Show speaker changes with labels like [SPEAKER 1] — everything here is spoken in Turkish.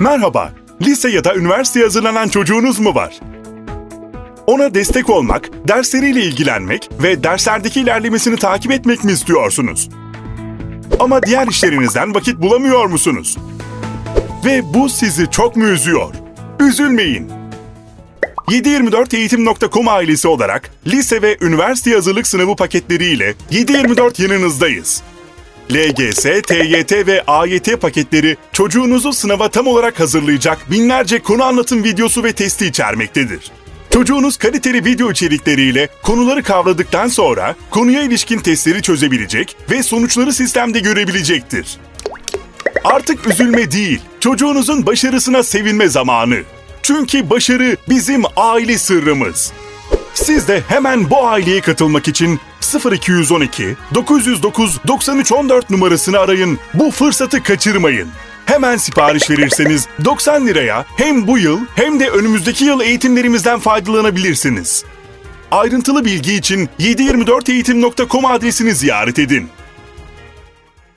[SPEAKER 1] Merhaba, lise ya da üniversiteye hazırlanan çocuğunuz mu var? Ona destek olmak, dersleriyle ilgilenmek ve derslerdeki ilerlemesini takip etmek mi istiyorsunuz? Ama diğer işlerinizden vakit bulamıyor musunuz? Ve bu sizi çok mu üzüyor? Üzülmeyin. 724eğitim.com ailesi olarak lise ve üniversite hazırlık sınavı paketleriyle 724 yanınızdayız. LGS, TYT ve AYT paketleri çocuğunuzu sınava tam olarak hazırlayacak binlerce konu anlatım videosu ve testi içermektedir. Çocuğunuz kaliteli video içerikleriyle konuları kavradıktan sonra konuya ilişkin testleri çözebilecek ve sonuçları sistemde görebilecektir. Artık üzülme değil, çocuğunuzun başarısına sevinme zamanı. Çünkü başarı bizim aile sırrımız. Siz de hemen bu aileye katılmak için 0212 909 9314 numarasını arayın. Bu fırsatı kaçırmayın. Hemen sipariş verirseniz 90 liraya hem bu yıl hem de önümüzdeki yıl eğitimlerimizden faydalanabilirsiniz. Ayrıntılı bilgi için 724eğitim.com adresini ziyaret edin.